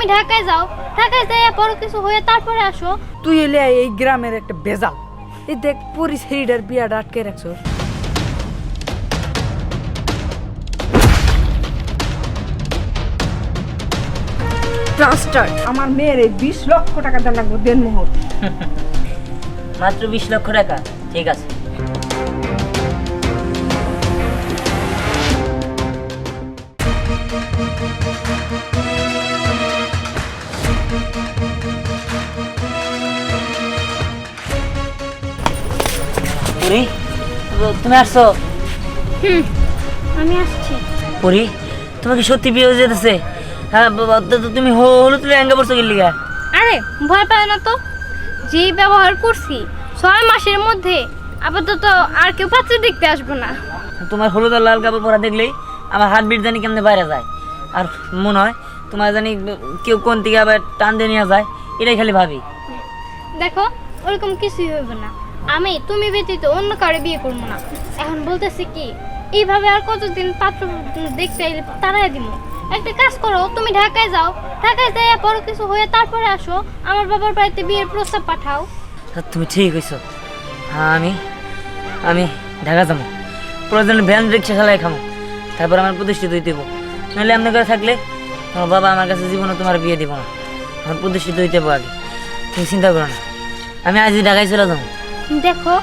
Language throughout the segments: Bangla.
তুমি ঢাকায় যাও। ঢাকায় যাই বড় কিছু হয়ে তারপরে আসো। তুই এলে এই গ্রামের একটা বেজাল এই দেখ পরিস হেরিডার বিয়াটা আটকে রাখছ। ট্রাস্টার আমার মেয়ের এই বিশ লক্ষ টাকা দেওয়া লাগবে দেন মোহর মাত্র বিশ লক্ষ টাকা ঠিক আছে। পুরি? তুমি আসছো? হুম আমি আসছি। পুরি তোমার কি সত্যি বিয়ে হয়ে যেতেছে? হ্যাঁ বাবা, তো তো তুমি হলুদ লেহেঙ্গা পড়ছো কি লিগা আরে ভয় পায় না তো। যেই ব্যবহার করছি ছয় মাসের মধ্যে আপাতত আর কেউ পাত্র দেখতে আসব না। তোমার হলুদ আর লাল কাপড় পরা দেখলেই আমার হাত বিট জানি কেমনে বাইরে যায়। আর মনে হয় তোমার জানি কেউ কোন থেকে আবার টান দিয়ে নিয়ে যায় এটাই খালি ভাবি। দেখো ওরকম কিছুই হইব না। আমি, তুমি ব্যতীত অন্য কারও বিয়ে করব না। এখন বলতেছি কি, এইভাবে আর কতদিন পাত্র দেখতে এলে তারাই দিব? একটা কাজ করো, তুমি ঢাকায় যাও। ঢাকায় যাই বড় কিছু হয়ে তারপরে আসো, আমার বাবার বাড়িতে বিয়ের প্রস্তাব পাঠাও। তুমি ঠিক হয়েছো হ্যাঁ আমি আমি ঢাকা যাব। প্রয়োজনে ভ্যান, রিক্সা চালাই খাব তারপর আমার প্রতিষ্ঠিত হইতে হইব। নাহলে এমনি করে থাকলে তোমার বাবা আমার কাছে জীবনে তোমার বিয়ে দিব না। আমার প্রতিষ্ঠিত হইতে হব আগে। তুমি চিন্তা করো না। আমি আজই ঢাকায় চলে যাব। দেখো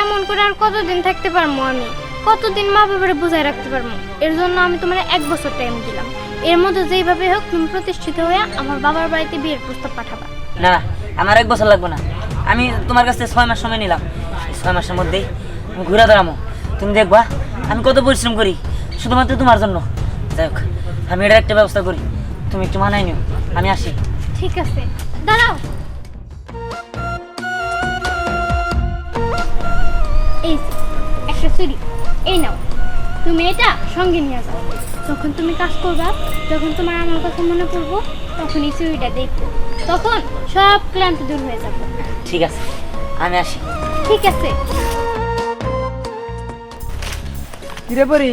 এমন করে আর কতদিন থাকতে পারব আমি? কতদিন মা বাবারে বুঝায় রাখতে পারব? এর জন্য আমি তোমার এক বছর টাইম দিলাম। এর মধ্যে যেইভাবে হোক তুমি প্রতিষ্ঠিত হয়ে আমার বাবার বাড়িতে বিয়ের প্রস্তাব পাঠাবা। না আমার এক বছর লাগবে না। আমি তোমার কাছে ছয় মাস সময় নিলাম। ছয় মাসের মধ্যেই আমি ঘুরে দাঁড়াবো তুমি দেখবা আমি কত পরিশ্রম করি শুধুমাত্র তোমার জন্য। যাই হোক আমি এটার একটা ব্যবস্থা করি। তুমি একটু মানাই নিও। আমি আসি। ঠিক আছে। দাঁড়াও। এই নাও। তুমি এটা সঙ্গে নিয়ে যাও। যখন তুমি কাজ করবা যখন তোমার আমার কথা মনে পড়ব তখন এই চুরিটা দেখব। তখন সব ক্লান্তি দূর হয়ে যাবে। ঠিক আছে আমি আসি। ঠিক আছে। কিরে পরি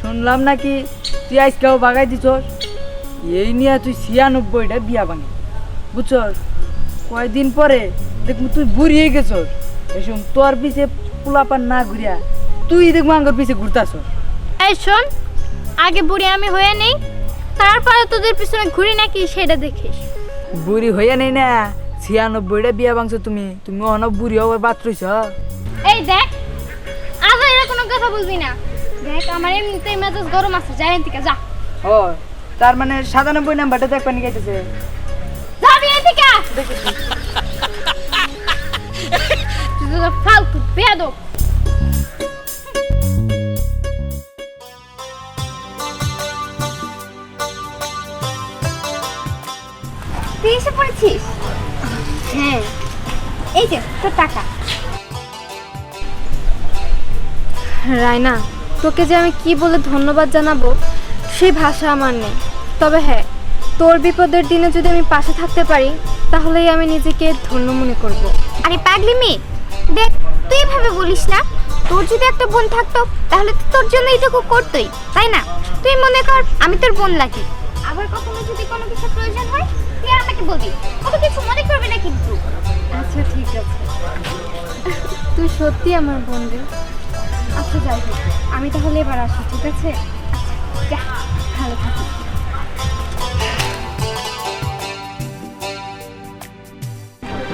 শুনলাম নাকি তুই আজকেও বাগাই দিছস? এই নিয়ে তুই ছিয়ানব্বইটা বিয়া ভাঙি। বুঝছস? কয়দিন পরে দেখব তুই বুড়ি হয়ে গেছস। এসব তোর পিছে পোলাপান না ঘুরিয়া তুই দেখব আঙ্গর পিছে ঘুরতাছস এই শোন আগে বুড়ি আমি হয়ে নেই তারপরে তোদের পিছনে ঘুরি নাকি সেটা দেখিস। বুড়ি হইয়া নেই না ছিয়ানব্বইটা বিয়া ভাঙছো তুমি তুমি অনেক বুড়ি হওয়ার বাদ রইছ। এই দেখ আজ এরা কোনো কথা বলবি না। দেখ আমার এমনিতেই মেজাজ গরম আছে যাই থেকে যা। ও তার মানে সাতানব্বই নাম্বারটা দেখ পানি গাইতেছে। যাবি এখান থেকে তুই তো ফালতু বেয়াদব। তুই এসে পড়েছিস? হ্যাঁ। এই যে তোর টাকা। রায়না তোকে যে আমি কি বলে ধন্যবাদ জানাব সেই ভাষা আমার নেই। তবে হ্যাঁ তোর বিপদের দিনে যদি আমি পাশে থাকতে পারি তাহলেই আমি নিজেকে ধন্য মনে করব। আরে পাগলি মেয়ে দেখ তুই এভাবে বলিস না। তোর যদি একটা বোন থাকতো তাহলে তো তোর জন্য এইটুকু করতোই তাই না? তুই মনে কর আমি তোর বোন লাগি। আবার কখনো যদি কোনো কিছু প্রয়োজন হয় তুই আমাকে বলবি। কত কিছু মনে করবে না কিন্তু আচ্ছা ঠিক আছে। তুই সত্যি আমার বন্ধু। আচ্ছা যাই হোক। আমি তাহলে এবার আসি ঠিক আছে? আচ্ছা যা ভালো থাকিস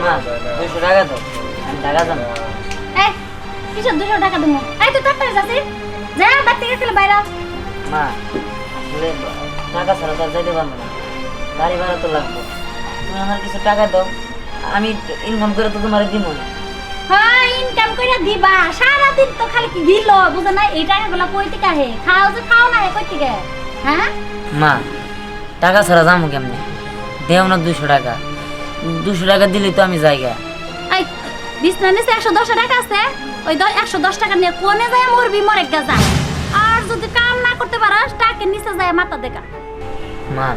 মা দুশো টাকা দাও। আমি ঢাকা যাব এই কিসের দুশো টাকা দেবো? এই তুই তাড়াতাড়ি যাচ্ছিস যা বাড়তে গেছিল বাইরে। মা আসলে টাকা ছাড়া তো যাইতে পারব না। গাড়ি ভাড়া তো লাগবে। তুমি আমার কিছু টাকা দাও আমি ইনকাম করে তো তোমার দিব না। হ্যাঁ ইনকাম করে দিবা। সারাদিন তো খালি কি গিল বুঝো না? এই টাকাগুলো কই থেকে আহে? খাও যে খাও না কই থেকে? হ্যাঁ? মা টাকা ছাড়া যাব কেমনে? দেও না দুশো টাকা। দুশো টাকা দিলে তো আমি জায়গা এই বিছনা নিচে একশো দশ টাকা আছে। ওই একশো দশ টাকা নিয়ে কোনে যায় মরবি মরে গা আর যদি কাম না করতে পারস টাকে নিচে যায় মাথা দেখা। মা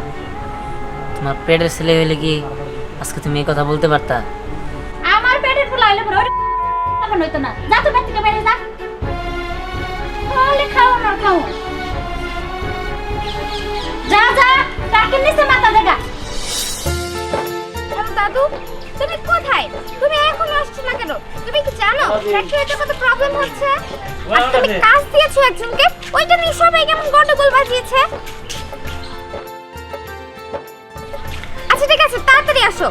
তোমার পেটের ছেলে হইলে কি আজকে তুমি এই কথা বলতে পারতা? আমার পেটের ফুল আইলে পরে তখন হইতো না। যা তো পেট থেকে যা। তাহলে খাও না খাও। যা যা তাকে নিচে মাথা জায়গা দাদু তুমি কোথায়? তুমি এখন আসছো না কেন? তুমি কি জানো ট্রাকে এত কত প্রবলেম হচ্ছে? আর তুমি কাজ দিয়েছ একজনকে। ওইটা নিয়ে সবাই কেমন গন্ডগোল বাজিয়েছে? আসো।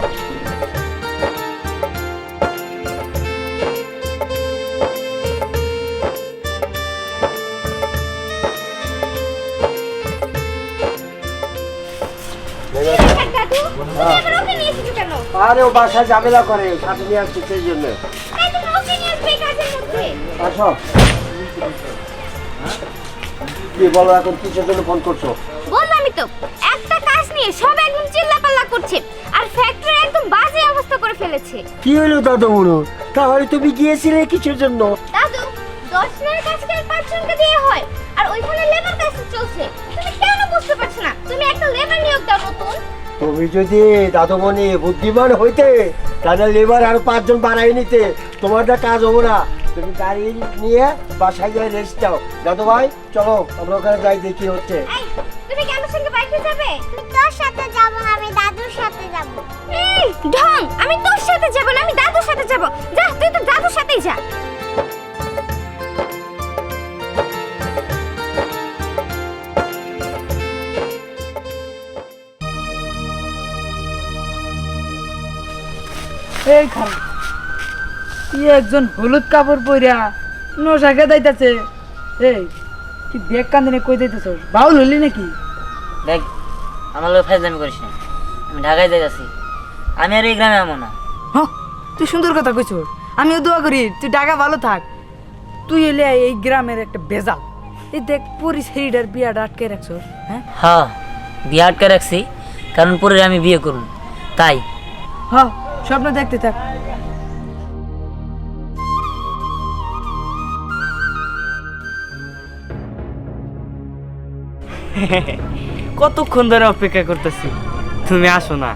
কেন? আরে ও বাসায় ঝামেলা করে সাথে নিয়ে আসছে সেই জন্য। আসো। কি বলো এখন কিসের জন্য ফোন করছ? বললামই তো একটা কাজ নিয়ে সব একদম চিল্লাপাল্লা করছে। ফেলেছে। কি হলো দাদু বুড়ো? তাহলে তুমি গিয়েছিলে কিসের জন্য? দাদু দশ জনের কাজ করে পাঁচজনকে দিয়ে হয় আর ওইখানে লেবার কাজ চলছে। তুমি কেন বুঝতে পারছ না? তুমি একটা লেবার নিয়োগ দাও নতুন। তুমি যদি দাদুমণি বুদ্ধিমান হইতে তাহলে লেবার আর পাঁচজন বাড়াই নিতে। তোমার তোমারটা কাজ হব না। তুমি গাড়ি নিয়ে বাসায় গিয়ে রেস্ট দাও। দাদু ভাই চলো আমরা ওখানে যাই দেখি হচ্ছে। তুমি কি আমার সঙ্গে বাইকে যাব? ঢং আমি তোর সাথে যাব না আমি দাদুর সাথে যাব। যা তুই তো দাদুর সাথেই যা। এই খারাপ ই একজন হলুদ কাপড় পইরা নশা খেদাইতেছে এই কি ব্যাগ কান্দিনে কই দিতেছ বাউল হলি নাকি? দেখ আমার লোক ফাইজলামি করিস না আমি ঢাকায় যাইতাছি। আমি আর এই গ্রামে আমো না। হ্যাঁ তুই সুন্দর কথা কইছ। আমিও দোয়া করি তুই টাকা ভালো থাক। তুই এলে এই গ্রামের একটা বেজাল এই দেখ পরি সেইটার বিয়াটা আটকে রাখছ হ্যাঁ? হ্যাঁ বিয়ে আটকে রাখছি কারণ পরে আমি বিয়ে করুন। তাই। হ্যাঁ স্বপ্ন দেখতে থাক। কতক্ষণ ধরে অপেক্ষা করতেছি? তুমি আসো না।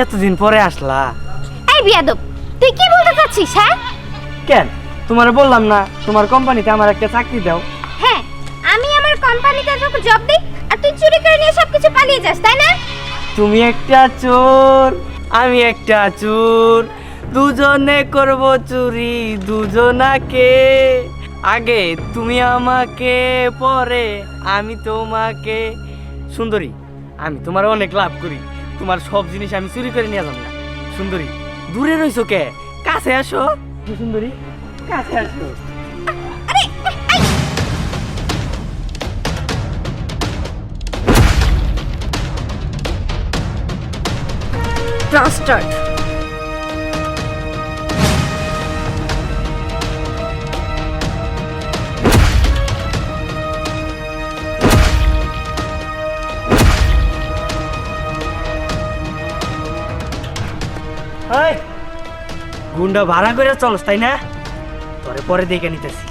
এতদিন পরে আসলা। এই বিয়াদব তুই কি বলতে চাচ্ছিস হ্যাঁ? কেন? তোমার বললাম না তোমার কোম্পানিতে আমার একটা চাকরি দাও। হ্যাঁ আমি আমার কোম্পানিতে তোকে জব দিই আর তুই চুরি করে নিয়ে সবকিছু পালিয়ে যাস তাই না? তুমি একটা চোর আমি একটা চোর। দুজনে করব চুরি দুজনাকে। আগে তুমি আমাকে পরে আমি তোমাকে। সুন্দরী আমি তোমার অনেক লাভ করি। তোমার সব জিনিস আমি চুরি করে নিয়ে যাব না। সুন্দরী দূরে রইছো কে? কাছে আসো। সুন্দরী কাছে আসো। ট্রাস্টার্ড গুন্ডা ভাড়া করে চলস তাই না? পরে পরে দেখে নিতেছি।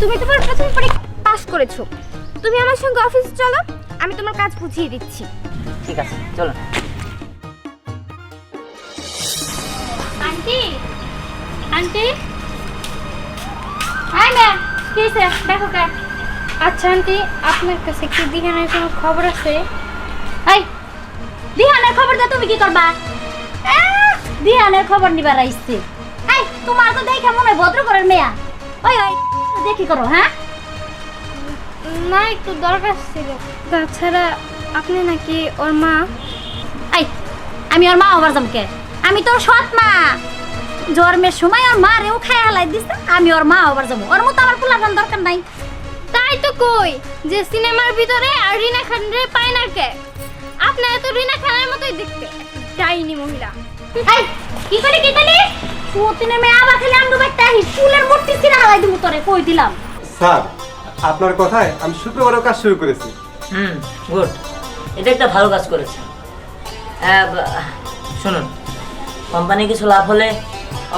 তুমি তোমার প্রথম পরীক্ষা পাস করেছ। তুমি আমার সঙ্গে অফিসে চলো আমি তোমার কাজ বুঝিয়ে দিচ্ছি। ঠিক আছে চলো। Aunty aunty. হাই ম্যাম কি হয়েছে? দেখো কে। আচ্ছা আন্টি আপনার কাছে কি দিহানের কোনো খবর আছে? এই দিহানের খবর দে তুমি কি করবা? দিহানের খবর নিবার আইছে এই তোমার তো দেখে মনে হয় ভদ্র ঘরের মেয়া। ওই ওই দেখি করো হ্যাঁ? না একটু দরকার ছিল। তাছাড়া আপনি নাকি ওর মা? এই আমি ওর মা হবার জমকে আমি তোর সৎ মা। জন্মের সময় ওর মা রেও খাই হালাই দিছে আমি ওর মা হবার যাব। ওর মতো আমার পোলাপান দরকার নাই। তাই তো কই যে সিনেমার ভিতরে আর রিনা খানরে পায় না কে? আপনার তো রিনা খানের মতোই দেখতে ডাইনি মহিলা। এই কি করে কি করলি সুতিনে মেয়ে আবার খালি বাইতে আহি চুলের মুঠি ছিঁড়া হালাই দিমু তোরে কই দিলাম? স্যার আপনার কথায় আমি শুক্রবারও কাজ শুরু করেছি। Hmm good. এটা একটা ভালো কাজ করেছে আহ, শুনুন কোম্পানি কিছু লাভ হলে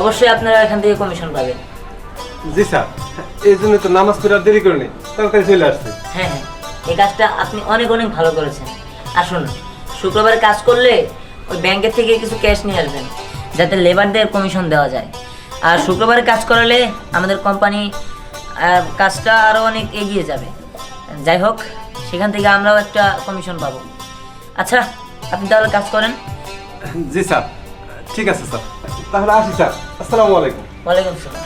অবশ্যই আপনারা এখান থেকে কমিশন পাবেন। জি স্যার। এই জন্য তো নামাজ পড়ে দেরি করিনি। তাড়াতাড়ি চলে আসছে। হ্যাঁ হ্যাঁ। এই কাজটা আপনি অনেক অনেক ভালো করেছেন। আসুন শুক্রবার কাজ করলে ওই ব্যাংকের থেকে কিছু ক্যাশ নিয়ে আসবেন যাতে লেবারদের কমিশন দেওয়া যায়। আর শুক্রবারে কাজ করালে আমাদের কোম্পানি কাজটা আরও অনেক এগিয়ে যাবে। যাই হোক সেখান থেকে আমরাও একটা কমিশন পাবো। আচ্ছা আপনি তাহলে কাজ করেন। জি স্যার। ঠিক আছে স্যার। তাহলে আসি স্যার। আসসালামু আলাইকুম। ওয়ালাইকুম সালাম।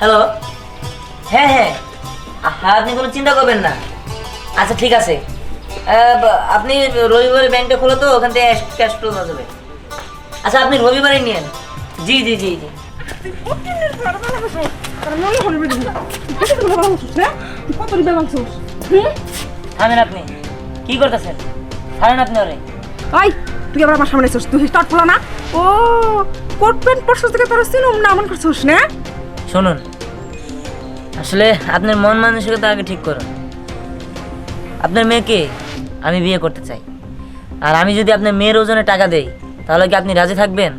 হ্যালো হ্যাঁ হ্যাঁ। হ্যাঁ আপনি কোনো চিন্তা করবেন না। আচ্ছা ঠিক আছে। আপনি রবিবারে ব্যাংকটা খোলো তো ওখান থেকে ক্যাশ ফ্লো যাবে। আচ্ছা আপনি রবিবারে নিয়েন। জি জি জি জি। থামেন আপনি। কি করতেছেন? থামেন আপনি ওরে। ওই তুই আবার আমার সামনে তুই স্টার্ট না। ও কোট প্যান্ট পরছিস থেকে তোর সিনুম না এমন করছিস না? শুনুন আসলে আপনার মন মানসিকতা আগে ঠিক করুন। আপনার মেয়েকে আমি বিয়ে করতে চাই। আর আমি যদি আপনার মেয়ের ওজনে টাকা দেই তাহলে কি আপনি রাজি থাকবেন?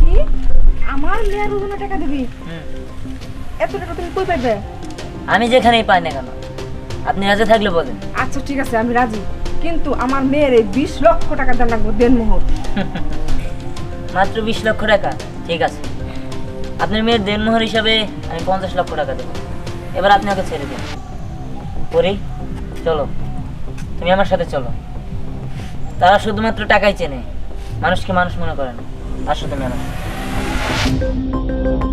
কি? আমার মেয়ের ওজনে টাকা দিবি? এত টাকা তুমি কই পাইবে? আমি যেখানেই পাই না কেন আপনি রাজি থাকলে বলেন। আচ্ছা ঠিক আছে আমি রাজি। কিন্তু আমার মেয়ের এই বিশ লক্ষ টাকা দাম লাগবে দেন মোহর মাত্র বিশ লক্ষ টাকা ঠিক আছে। আপনার মেয়ের দেনমোহর হিসাবে আমি পঞ্চাশ লক্ষ টাকা দেবো। এবার আপনি ওকে ছেড়ে দিন। পরি চলো। তুমি আমার সাথে চলো। তারা শুধুমাত্র টাকাই চেনে। মানুষকে মানুষ মনে করে না। আসো তুমি আমার।